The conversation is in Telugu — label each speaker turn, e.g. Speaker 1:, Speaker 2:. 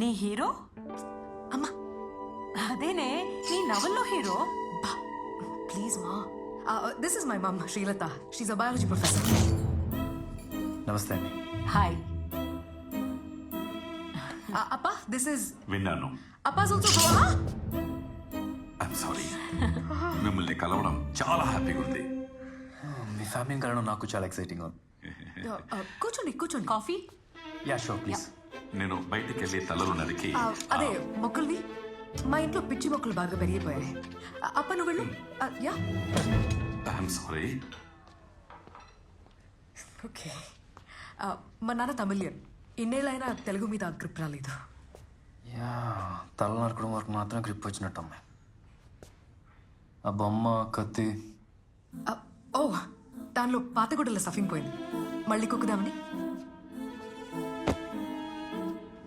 Speaker 1: నీ హీరో?
Speaker 2: అమ్మా
Speaker 1: అదేనే నీ నవల్లో హీరో?
Speaker 2: ప్లీజ్ మా. This is my mom Srilatha. She's a biology professor
Speaker 3: నమస్తే అండి.
Speaker 1: హాయ్
Speaker 2: అప్పా దిస్ ఇస్
Speaker 4: విన్నాను.
Speaker 2: అప్పాస్ ఆల్సో
Speaker 4: ఐఎమ్ సారీ మిమ్మల్ని కలవడం చాలా హ్యాపీగా ఉంది.
Speaker 3: మీ ఫ్యామిలీని కలవడం నాకు చాలా ఎక్సైటింగ్ ఉంది.
Speaker 2: కూర్చోండి కూర్చోండి.
Speaker 1: కాఫీ?
Speaker 3: యా షూర్ ప్లీజ్
Speaker 4: నేను బయటికి వెళ్ళి తలలు నరికి
Speaker 2: ఆ, అదే మొక్కల్ని మా ఇంట్లో పిచ్చి మొక్కలు బాగా పెరిగిపోయాయి. ఆ, అప్ప నువ్వు వెళ్ళు. ఆ, యా.
Speaker 4: I'm sorry.
Speaker 2: ఓకే. ఆ, మా నాన్న తమిళియన్. ఇన్నేళ్ళైనా తెలుగు మీద గ్రిప్ రాలేదు.
Speaker 3: యా తల నరకడం వరకు మాత్రం గ్రిప్ వచ్చినట్టు అమ్మాయి ఆ బొమ్మ కత్తి.
Speaker 2: ఆ, ఓ దానిలో పాతగుడ్డల సఫింగ్ పోయింది. మళ్ళీ కుక్కుదామని.